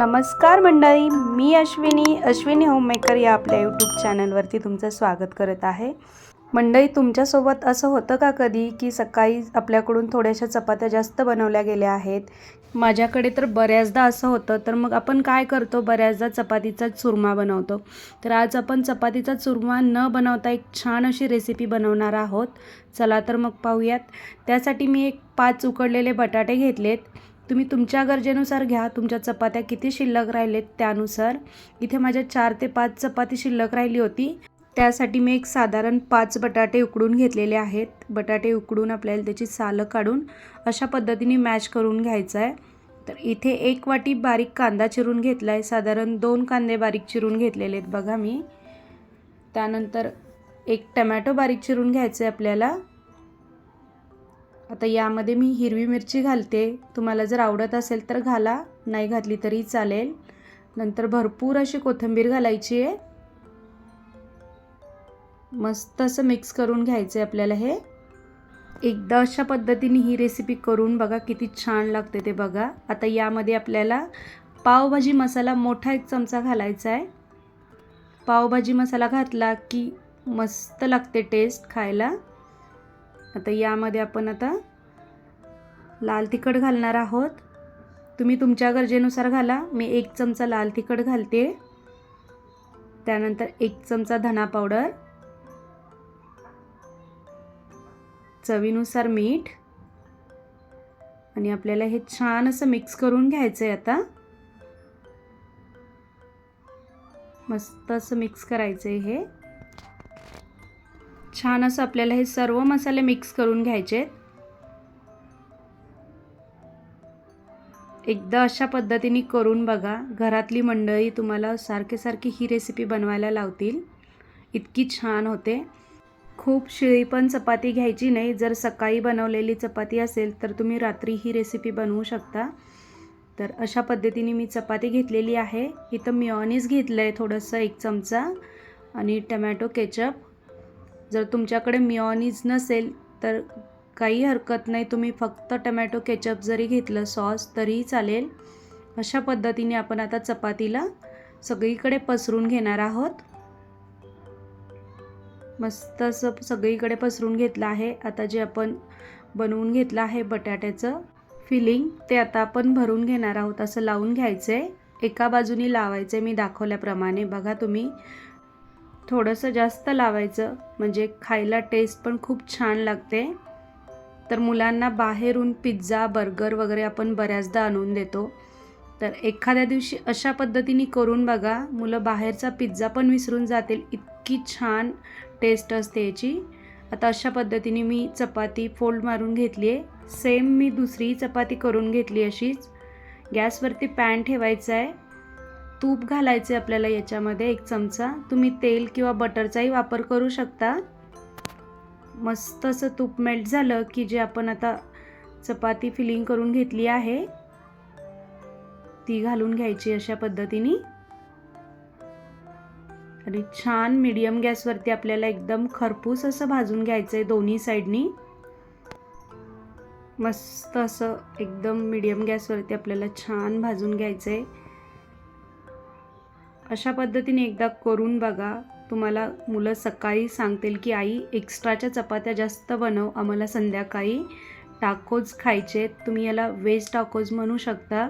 नमस्कार मंडळी मी अश्विनी अश्विनी होममेकर या आपल्या यूट्यूब चॅनलवरती तुमचं स्वागत करत आहे. मंडळी तुमच्यासोबत असं होतं का कधी की सकाळी आपल्याकडून थोड्याशा चपात्या जास्त बनवल्या गेल्या आहेत? माझ्याकडे तर बऱ्याचदा असं होतं तर मग आपण काय करतो? बऱ्याचदा चपातीचा चुरमा बनवतो. तर आज आपण चपातीचा चुरमा न बनवता एक छान अशी रेसिपी बनवणार आहोत. चला तर मग पाहूयात. त्यासाठी मी एक पाच उकडलेले बटाटे घेतलेत. तुम्ही तुमच्या गरजेनुसार घ्या. तुमच्या चपात्या किती शिल्लक राहिलेत त्यानुसार. इथे माझ्या चार ते पाच चपाती शिल्लक राहिली होती. त्यासाठी मी एक साधारण पाच बटाटे उकडून घेतलेले आहेत. बटाटे उकडून आपल्याला त्याची सालं काढून अशा पद्धतीने मॅश करून घ्यायचं आहे तर इथे एक वाटी बारीक कांदा चिरून घेतला आहे साधारण दोन कांदे बारीक चिरून घेतलेले आहेत बघा मी. त्यानंतर एक टमॅटो बारीक चिरून घ्यायचं आहे आपल्याला. आता यामध्ये मी हिरवी मिरची घालते. तुम्हाला जर आवडत असेल तर घाला नाही घातली तरी चालेल. नंतर भरपूर अशी कोथिंबीर घालायची आहे. मस्त असं मिक्स करून घ्यायचं आहे आपल्याला हे. एकदा अशा पद्धतीने ही रेसिपी करून बघा किती छान लागते ते बघा. आता यामध्ये आपल्याला पावभाजी मसाला मोठा एक चमचा घालायचा आहे. पावभाजी मसाला घातला की मस्त लागते टेस्ट खायला. आता यामध्ये आपण आता लाल तिखट घालणार आहोत. तुम्ही तुमच्या गरजेनुसार घाला. मी एक चमचा लाल तिखट घालते. त्यानंतर एक चमचा धना पावडर. चवीनुसार मीठ. आणि आपल्याला हे छान असं मिक्स करून घ्यायचं आहे आता. मस्त असं मिक्स करायचं आहे हे. छान असं आपल्याला हे सर्व मसाले मिक्स करून घ्यायचे एकदा अशा पद्धतीने करून बघा. घरातली मंडळी तुम्हाला सारखे सारखी ही रेसिपी बनवायला लावतील. इतकी छान होते. खूप शिळी पण चपाती घ्यायची नाही. जर सकाळी बनवलेली चपाती असेल तर तुम्ही रात्री ही रेसिपी बनवू शकता. तर अशा पद्धतीने मी चपाती घेतलेली आहे. इथं मिऑनीज घेतलं आहे थोडंसं एक चमचा आणि टमॅटो केचप. जर तुमच्याकडे मिऑनीज नसेल तर काही हरकत नाही. तुम्ही फक्त टमॅटो केचप जरी घेतलं सॉस तरीही चालेल. अशा पद्धतीने आपण आता चपातीला सगळीकडे पसरून घेणार आहोत. मस्त असं सगळीकडे पसरून घेतलं आहे. आता जे आपण बनवून घेतलं आहे बटाट्याचं फिलिंग ते आता आपण भरून घेणार आहोत. असं लावून घ्यायचं आहे एका बाजूनी लावायचं आहे मी दाखवल्याप्रमाणे. बघा तुम्ही थोडंसं जास्त लावायचं. म्हणजे खायला टेस्ट पण खूप छान लागते. तर मुलांना बाहेरून पिझ्झा बर्गर वगैरे आपण बऱ्याचदा आणून देतो. तर एखाद्या दिवशी अशा पद्धतीने करून बघा. मुलं बाहेरचा पिझ्झा पण विसरून जातील. इतकी छान टेस्ट असते याची. आता अशा पद्धतीने मी चपाती फोल्ड मारून घेतली आहे. सेम मी दुसरी चपाती करून घेतली अशीच. गॅसवरती पॅन ठेवायचा आहे. तूप घालायचे आपल्याला याच्यामध्ये एक चमचा. तुम्ही तेल किंवा बटरचाही वापर करू शकता. मस्त असं तूप मेल्ट झालं की जे आपण आता चपाती फिलिंग करून घेतली आहे ती घालून घ्यायची अशा पद्धतीने. आणि छान मीडियम गॅसवरती आपल्याला एकदम खरपूस असं भाजून घ्यायचं आहे दोन्ही साईडनी मस्त असं एकदम मीडियम गॅसवरती आपल्याला छान भाजून घ्यायचं आहे अशा पद्धतीने एकदा करून बघा. तुम्हाला मुलं सकाळी सांगतील की आई एक्स्ट्राच्या चपात्या जास्त बनव आम्हाला संध्याकाळी टाकोज खायचे तुम्ही याला व्हेज टाकोज म्हणू शकता.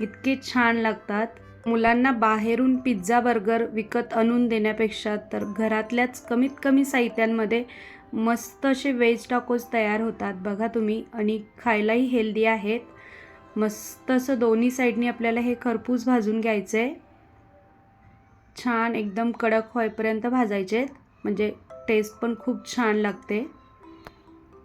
इतके छान लागतात. मुलांना बाहेरून पिझ्झा बर्गर विकत आणून देण्यापेक्षा तर घरातल्याच कमीत कमी साहित्यांमध्ये मस्त असे व्हेज टाकोज तयार होतात. बघा तुम्ही आणि खायलाही हेल्दी आहेत. मस्त असं दोन्ही साईडनी आपल्याला हे खरपूस भाजून घ्यायचं आहे छान एकदम कडक होईपर्यंत भाजायचे आहेत. म्हणजे टेस्ट पण खूप छान लागते.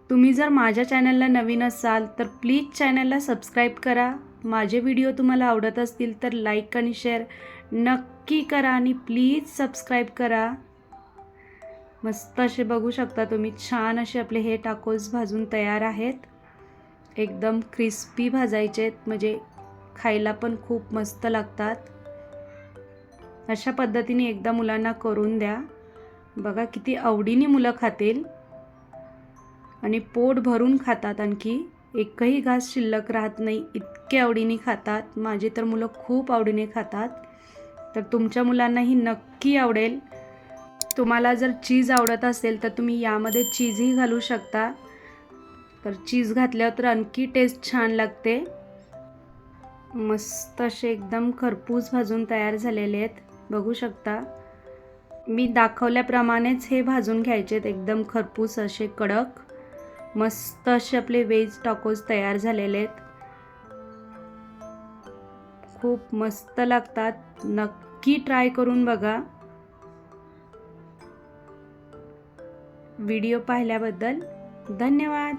तुम्ही जर माझ्या चॅनलला नवीन असाल तर प्लीज चॅनलला सबस्क्राईब करा. माझे व्हिडिओ तुम्हाला आवडत असतील तर लाईक आणि शेअर नक्की करा आणि प्लीज सबस्क्राईब करा. मस्त असे बघू शकता तुम्ही छान असे आपले हे टाकोस भाजून तयार आहेत. एकदम क्रिस्पी भाजायचे आहेत. म्हणजे खायला पण खूप मस्त लागतात. अशा पद्धतीने एकदा मुलांना करून द्या. बघा किती आवडीने मुलं खातील. आणि पोट भरून खातात आणखी. एकही घास शिल्लक राहत नाही इतके आवडीने खातात. माझी तर मुलं खूप आवडीने खातात. तर तुमच्या मुलांनाही नक्की आवडेल. तुम्हाला जर चीज आवडत असेल तर तुम्ही यामध्ये चीजही घालू शकता. तर चीज घातल्यावर तर आणखी टेस्ट छान लागते. मस्त असे एकदम खरपूस भाजून तयार झालेले आहेत. बघू शकता. मी दाखवल्याप्रमाणेच हे भाजून घ्यायचे आहेत एकदम खरपूस असे कडक मस्त असे आपले वेज टाकोज तयार झालेले आहेत खूप मस्त लागतात. नक्की ट्राय करून बघा. व्हिडिओ पाहिल्याबद्दल धन्यवाद.